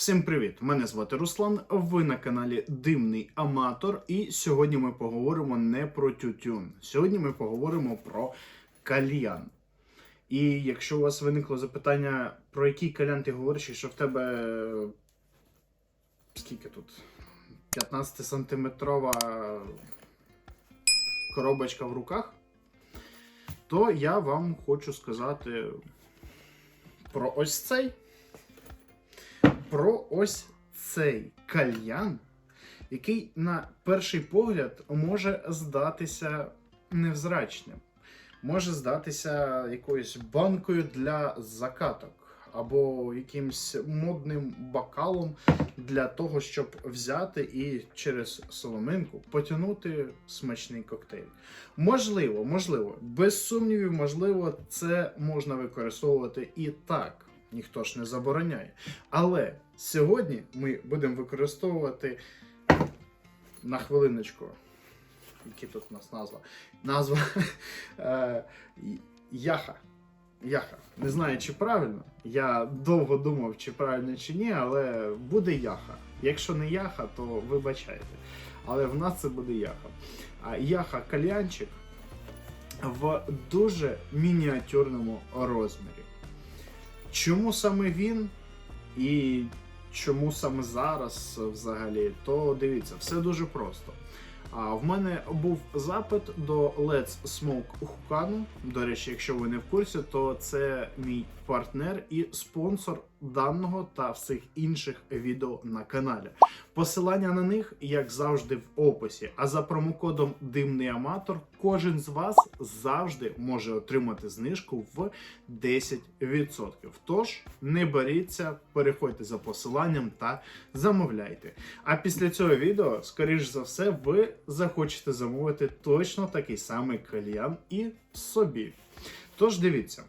Всім привіт! Мене звати Руслан. Ви на каналі Димний Аматор. І сьогодні ми поговоримо не про тютюн. Сьогодні ми поговоримо про кальян. І якщо у вас виникло запитання, про який кальян ти говориш, і що в тебе скільки тут? 15-сантиметрова коробочка в руках, то я вам хочу сказати про ось цей про ось цей кальян, який на перший погляд може здатися невзрачним, може здатися якоюсь банкою для закаток. Або якимсь модним бокалом для того, щоб взяти і через соломинку потягнути смачний коктейль. Можливо, можливо, без сумнівів, можливо, це можна використовувати і так. Ніхто ж не забороняє. Але сьогодні ми будемо використовувати на хвилиночку. Які тут у нас назва? Назва е, Яха. Яха. Не знаю, чи правильно. Я довго думав, чи правильно, чи ні, але буде яха. Якщо не яха, то вибачайте. Але в нас це буде яха. А яха кальянчик в дуже мініатюрному розмірі. Чому саме він і чому саме зараз взагалі, то дивіться, все дуже просто. А в мене був запит до Let's Smoke Хукану. До речі, якщо ви не в курсі, то це мій партнер і спонсор даного та всіх інших відео на каналі. Посилання на них, як завжди, в описі. А за промокодом Димний Аматор кожен з вас завжди може отримати знижку в 10%. Тож не боріться, переходьте за посиланням та замовляйте. А після цього відео, скоріш за все, ви захочете замовити точно такий самий кальян і собі. Тож дивіться.